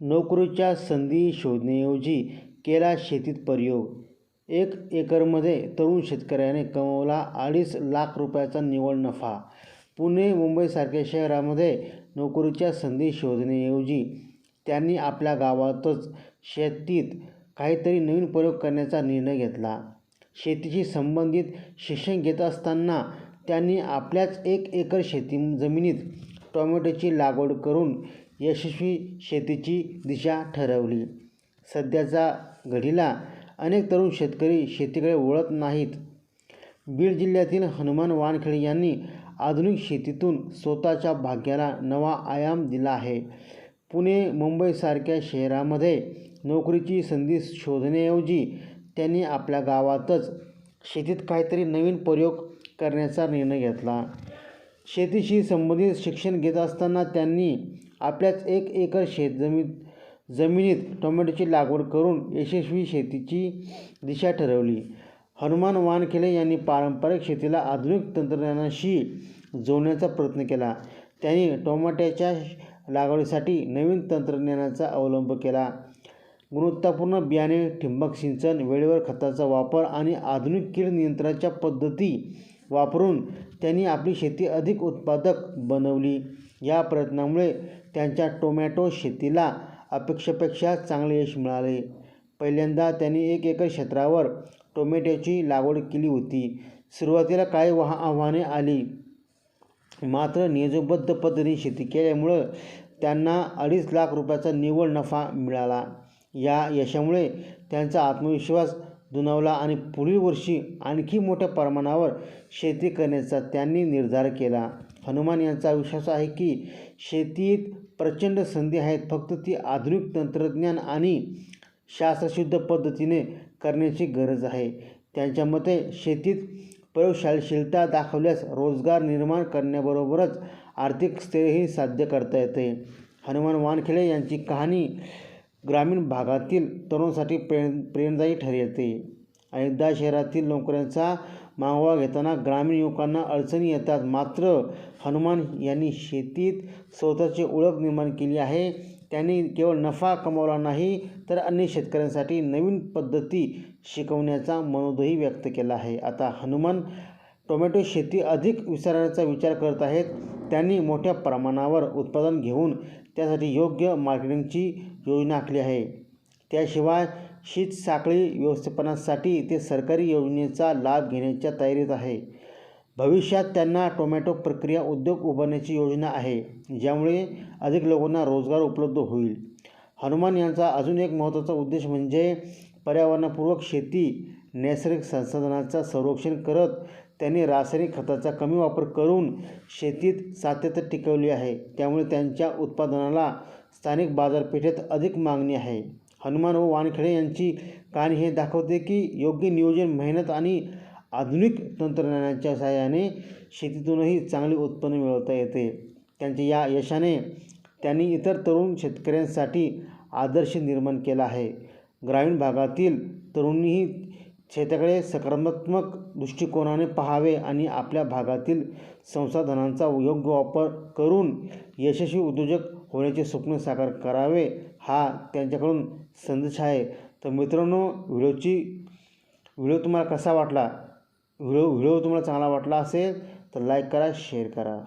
नोकरीच्या संधी शोधण्याऐवजी केला शेतीत प्रयोग. एक एकरमध्ये तरुण शेतकऱ्याने कमवला अडीच लाख रुपयाचा निव्वळ नफा. पुणे मुंबईसारख्या शहरामध्ये नोकरीच्या संधी शोधण्याऐवजी त्यांनी आपल्या गावातच शेतीत काहीतरी नवीन प्रयोग करण्याचा निर्णय घेतला. शेतीशी संबंधित शिक्षण घेत असताना त्यांनी आपल्याच एक एकर शेती जमिनीत टोमॅटोची लागवड करून यशस्वी शेतीची दिशा ठरवली. सध्याच्या घडीला अनेक तरुण शेतकरी शेतीकडे वळत नाहीत. बीड जिल्ह्यातील हनुमान वानखेडे यांनी आधुनिक शेतीतून स्वतःच्या भाग्याला नवा आयाम दिला आहे. पुणे मुंबईसारख्या शहरामध्ये नोकरीची संधी शोधण्याऐवजी त्यांनी आपल्या गावातच शेतीत काहीतरी नवीन प्रयोग करण्याचा निर्णय घेतला. शेतीशी संबंधित शिक्षण घेत असताना त्यांनी आपल्याच एक एकर शेतजमीन जमिनीत टोमॅटोची लागवड करून यशस्वी शेतीची दिशा ठरवली. हनुमान वानखेडे यांनी पारंपरिक शेतीला आधुनिक तंत्रज्ञानाशी जोडण्याचा प्रयत्न केला. त्यांनी टोमॅटोच्या लागवडीसाठी नवीन तंत्रज्ञानाचा अवलंब केला. गुणवत्तापूर्ण बियाणे ठिबक सिंचन वेळेवर खताचा वापर आणि आधुनिक कीड नियंत्रणाच्या पद्धती वापरून त्यांनी आपली शेती अधिक उत्पादक बनवली. या प्रयत्नामुळे त्यांच्या टोमॅटो शेतीला अपेक्षेपेक्षा चांगले यश मिळाले. पहिल्यांदा त्यांनी एक एकर क्षेत्रावर टोमॅटोची लागवड केली होती. सुरुवातीला काही वहा आव्हाने आली. मात्र नियोजनबद्ध पद्धतीने शेती केल्यामुळं त्यांना अडीच लाख रुपयाचा निव्वळ नफा मिळाला. या यशामुळे त्यांचा आत्मविश्वास दुनावला आणि पुढील वर्षी आणखी मोठ्या प्रमाणावर शेती करण्याचा त्यांनी निर्धार केला. हनुमान यांचा विश्वास आहे की शेतीत प्रचंड संधी आहेत फक्त ती आधुनिक तंत्रज्ञान आणि शास्त्रशुद्ध पद्धतीने करण्याची गरज आहे. त्यांच्या मते शेतीत प्रयोगशालशीलता दाखवल्यास रोजगार निर्माण करण्याबरोबरच आर्थिक स्थैर्यही साध्य करता येते. हनुमान वानखेडे यांची कहाणी ग्रामीण भागातील तरुणांसाठी प्रेरण प्रेरणादायी ठरते अनेकदा शहरातील नोकऱ्यांचा मागोवा घेताना ग्रामीण युवकांना अडचणी येतात. मात्र हनुमान यांनी शेतीत स्वतःची ओळख निर्माण केली आहे. त्यांनी केवळ नफा कमावला नाही तर अन्य शेतकऱ्यांसाठी नवीन पद्धती शिकवण्याचा मनोदही व्यक्त केला आहे. आता हनुमान टोमॅटो शेती अधिक विस्तारण्याचा विचार करत आहेत. त्यांनी मोठ्या प्रमाणावर उत्पादन घेऊन त्यासाठी योग्य मार्केटिंगची योजना आखली आहे. त्याशिवाय शीत साखळी व्यवस्थापनासाठी ते सरकारी योजनेचा लाभ घेण्याच्या तयारीत आहे. भविष्यात त्यांना टोमॅटो प्रक्रिया उद्योग उभारण्याची योजना आहे ज्यामुळे अधिक लोकांना रोजगार उपलब्ध होईल. हनुमान यांचा अजून एक महत्त्वाचा उद्देश म्हणजे पर्यावरणपूर्वक शेती नैसर्गिक संसाधनाचा संरक्षण करत त्यांनी रासायनिक खताचा कमी वापर करून शेतीत सातत्य टिकवली आहे. त्यामुळे त्यांच्या उत्पादनाला स्थानिक बाजारपेठेत अधिक मागणी आहे. हनुमान व वानखेडे यांची कहाणी हे दाखवते की योग्य नियोजन मेहनत आणि आधुनिक तंत्रज्ञानाच्या सहाय्याने शेतीतूनही चांगले उत्पन्न मिळवता येते. त्यांच्या या यशाने त्यांनी इतर तरुण शेतकऱ्यांसाठी आदर्श निर्माण केला आहे. ग्रामीण भागातील तरुणीही शेताकडे सकारात्मक दृष्टिकोनाने पाहावे आणि आपल्या भागातील संसाधनांचा योग्य वापर करून यशस्वी उद्योजक होण्याचे स्वप्न साकार करावे हा त्यांच्याकडून संदेश आहे. तर मित्रांनो व्हिडिओची व्हिडिओ तुम्हाला कसा वाटला? व्हिडिओ व्हिडिओ तुम्हाला चांगला वाटला असेल तर लाईक करा शेअर करा.